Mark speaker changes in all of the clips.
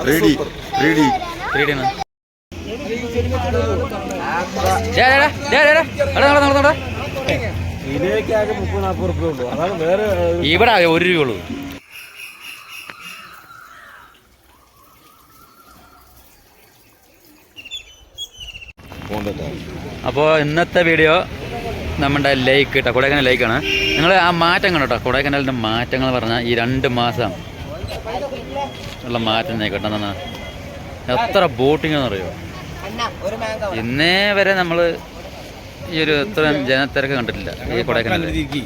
Speaker 1: Three D three D three D
Speaker 2: ഇവിടെ ഒരു രൂപയുള്ളൂ അപ്പോൾ ഇന്നത്തെ വീഡിയോ നമ്മുടെ ലൈക്ക് കേട്ടോ കൊടൈക്കനാൽ ലൈക്കാണ് നിങ്ങൾ ആ മാറ്റം കണ്ടോ കേട്ടോ കൊടൈക്കനാലിന്റെ മാറ്റങ്ങൾ പറഞ്ഞാൽ ഈ രണ്ട് മാസം ഉള്ള മാറ്റം ഞാൻ കേട്ടോ. എന്നാ എത്ര ബോട്ടിംഗ് എന്നറിയോ ഇന്നേ വരെ നമ്മൾ ഈ ഒരു ഇത്ര ജനത്തിരക്ക് കണ്ടിട്ടില്ല. ഈ കൊടൈക്കനാൽ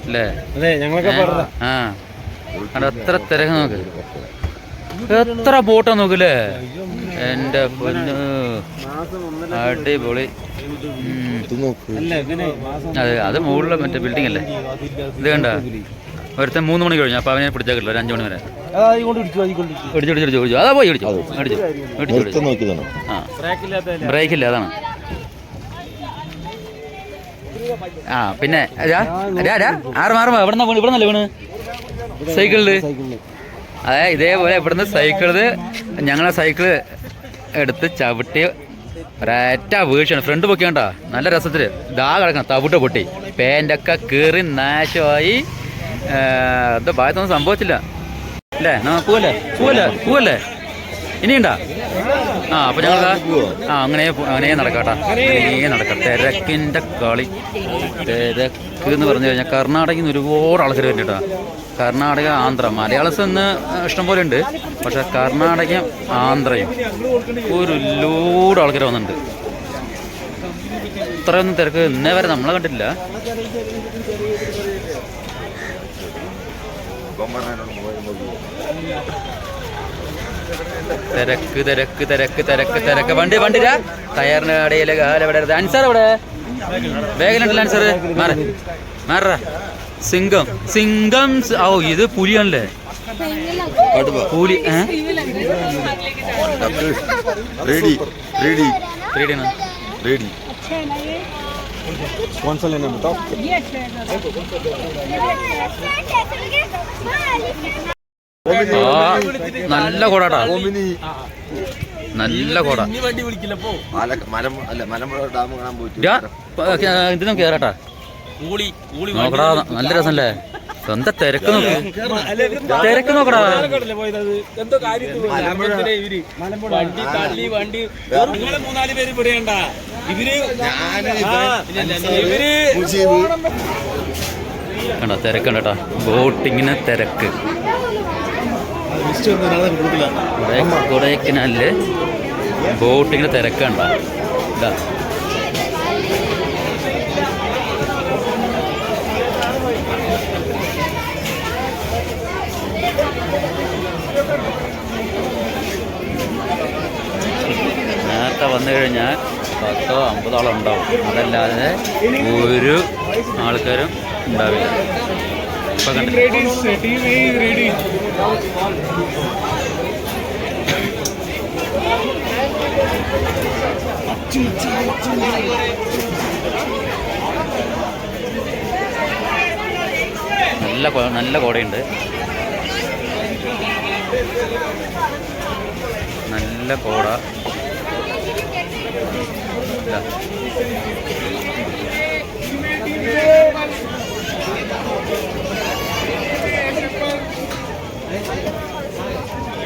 Speaker 2: അല്ലേ? ആ. എത്ര തിരക്ക് നോക്ക്. എത്ര ബോട്ടാ നോക്കില്ലേ എന്റെ പൊന്നു. അടിപൊളി.
Speaker 3: ഇത് നോക്ക്
Speaker 1: അല്ല ഇങ്ങനെ
Speaker 2: അതെ അത് മുകളിലെ മറ്റേ ബിൽഡിംഗ് അല്ലേ? ഇത് കണ്ട? ഒരുത്തൻ മൂന്ന് മണി കഴിഞ്ഞു അപ്പൊ അവനെ പിടിച്ചാൽ കിട്ടില്ല ഒരു അഞ്ചു മണി വരെ.
Speaker 1: ഇടിച്ചു ഇടിച്ചു.
Speaker 2: ഇടിച്ചു അതാ പോയി ഇടിച്ചു. ഇടിച്ചു ഇടിച്ചു ആ. ബ്രേക്ക് ഇല്ല അതാണ്. ആ പിന്നെ ആറ് മാറുമ്പോ എവിടെ ഇവിടെ നിന്നല്ലേ വീണ്? സൈക്കിളിൽ.
Speaker 1: സൈക്കിളിൽ
Speaker 2: അതെ ഇതേപോലെ ഇവിടുന്ന് സൈക്കിൾ ഞങ്ങളെ സൈക്കിൾ എടുത്ത് ചവിട്ടി ഒരറ്റ വീഴ്ചയാണ്. ഫ്രണ്ട് പൊക്കിയാണ്ടാ നല്ല രസത്തിൽ. ദാ കിടക്കണം തവിട്ട് പൊട്ടി. പേന്റൊക്കെ കീറി നാശമായി. എന്താ ഭാഗത്തൊന്നും സംഭവിച്ചില്ല. അല്ലേ? പോവല്ലേ? പോവല്ലേ? പോവല്ലേ? ഇനിയുണ്ടാ? ആ അപ്പൊ ഞങ്ങൾ ആ അങ്ങനെ അങ്ങനെ നടക്കാട്ടാ. അങ്ങനെ നടക്കാം. തിരക്കിന്റെ കളി. തിരക്ക് എന്ന് പറഞ്ഞു കഴിഞ്ഞാൽ കർണാടകയിൽ നിന്ന് ഒരുപാട് ആൾക്കാർ വരുന്നുണ്ടാ കർണാടക ആന്ധ്ര. മലയാളസ് ഇന്ന് ഇഷ്ടംപോലെ ഉണ്ട്. പക്ഷെ കർണാടകയും ആന്ധ്രയും ഒരു ലോഡ് ആൾക്കാർ വന്നിട്ടുണ്ട്. ഇത്രയൊന്നും തിരക്ക് ഇന്നേ വരെ നമ്മളെ കണ്ടിട്ടില്ല. തിരക്ക് തിരക്ക് തിരക്ക് തിരക്ക് തിരക്ക്. വണ്ടി വണ്ടി ടയറിന് കടയിലെ കാല എവിടെ അൻസർ അവിടെ വേഗനുണ്ടല്ലോ അൻസർ. മാറ മാറ സിംഗം സിംഗം ഓ ഇത് പുലിയാണല്ലേ? പുലി റെഡി
Speaker 3: റെഡി. റെഡി ത്രീ
Speaker 1: कौन सा लेना बताओ
Speaker 2: ആ നല്ല കോടാട്ടാ നല്ല കോട
Speaker 1: വണ്ടി വിളിക്കില്ല പോ
Speaker 3: മല മലം അല്ല മലമ്പുഴ ഡാം കാണാൻ പോയിട്ട്
Speaker 2: ഇതാ, പ- ക- ഇതിനും കേറാട്ടാ
Speaker 1: ഊളി ഊളി
Speaker 2: നോക്കടാ നല്ല രസമല്ലേ എന്താ തിരക്ക് നോക്ക്? തിരക്ക് നോക്കടാ. കണ്ടോ തിരക്കുണ്ട് കേട്ടോ ബോട്ടിങ്ങിന് തിരക്ക്. കൊടൈ- കൊടൈക്കനാലിൽ ബോട്ടിങ്ങിന് തിരക്കുണ്ടോ ഇതാ. നേരത്തെ വന്നു കഴിഞ്ഞാൽ പത്തോ അമ്പതോളം ഉണ്ടാവും. അതല്ലാതെ ഒരു ആൾക്കാരും ഉണ്ടാവില്ല. ഇപ്പൊ നല്ല നല്ല കോടയുണ്ട്. നല്ല കോട. ഇതാ.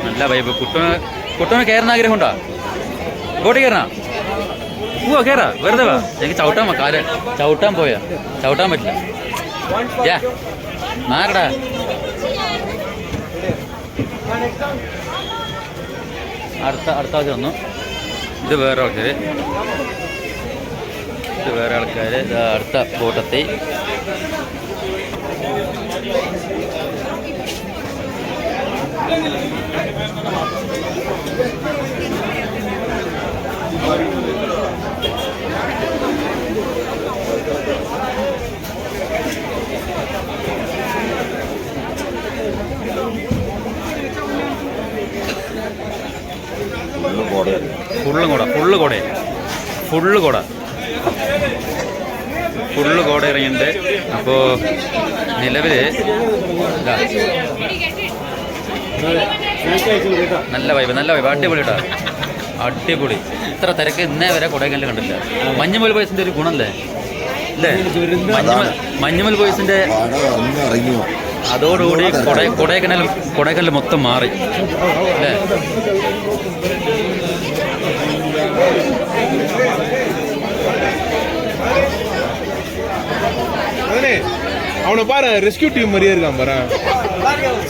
Speaker 2: നല്ല വൈബ് കുട്ടന കുട്ടന കയറുന്ന ആഗ്രഹമുണ്ടോ? ഇങ്ങോട്ട് കയറണ പോവാ കയറാ വെറുതെ വാ. എനിക്ക് ചവിട്ടാൻ വാ കാൽ. ചവിട്ടാൻ പോയാ. ചവിട്ടാൻ പറ്റില്ല. യാ. മാറടാ അടുത്ത അടുത്ത ആവശ്യം വന്നു. ഇത് വേറെ ആൾക്കാർ ഇത് വേറെ ആൾക്കാർ അടുത്ത ബോട്ടെത്തി
Speaker 3: ഫുള്ളും
Speaker 2: കൂടെ ഫുള്ള് കൂടെ ഫുള്ള് കൂടെ ഫുള്ള് കോട ഇറങ്ങിയിട്ടുണ്ട്. അപ്പോ നിലവിൽ നല്ല വൈബ് നല്ല വൈബ് അടിപൊളി കേട്ടോ അടിപൊളി. ഇത്ര തിരക്ക് ഇന്നേ വരെ കൊടൈക്കനാൽ കണ്ടില്ല മഞ്ഞുമൽ ബോയ്സിന്റെ ഒരു ഗുണല്ലേ? അല്ലേ? മഞ്ഞുമൽ മഞ്ഞുമൽ ബോയ്സിന്റെ അതോടുകൂടി കൊടൈ കൊടൈക്കനാൽ കൊടൈക്കനാൽ മൊത്തം മാറി. അല്ലേ?
Speaker 4: அவனை பாரு ரெஸ்கியூ டீம் மாதிரியே இருக்கான் பாரு.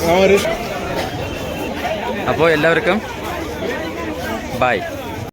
Speaker 4: அவன்
Speaker 2: அப்போ எல்லாருக்கும் பாய்